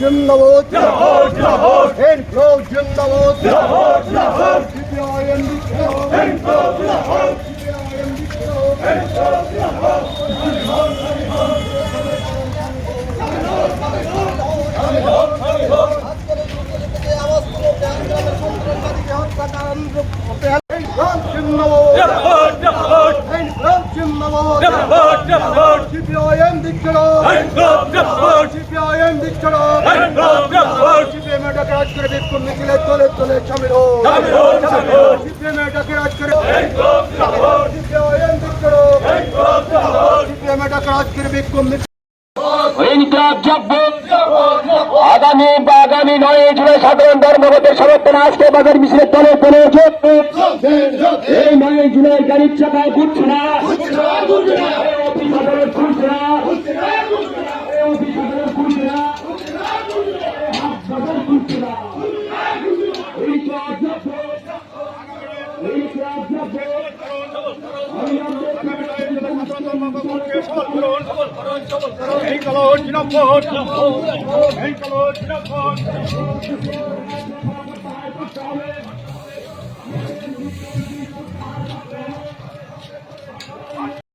জিন্দাবাদ, জিন্দাবাদ। এই লোক জিন্দাবাদ জিন্দাবাদ, জিন্দাবাদ। সিপিআইএম জিন্দাবাদ জিন্দাবাদ, জিন্দাবাদ। সিপিআইএম জিন্দাবাদ, জিন্দাবাদ। সিপিআইএম জিন্দাবাদ, জিন্দাবাদ। সিপিএম এটাকে রাজ করে বিক্ষোভ মিছিলে তলে তলে সামিল হোক সামিল হোক, সামিল হোক। সিপিএম এটাকে রাজ করে জিন্দাবাদ, জিন্দাবাদ। সিপিআইএম বিদ্রোহ জিন্দাবাদ, জিন্দাবাদ। সিপিএম এটাকে রাজ করে বিক্ষোভ মিছিল ইনকলাব জব্ব আগামী আগামী নয় জুলাই সাধারণ ধর্মঘটের সমর্থনে আজকে বাজার মিছিলের দলে দলে যোগ এই নয় জুলাই গাড়ির চাকায় ঘুরছে না। ঘুরছে না এই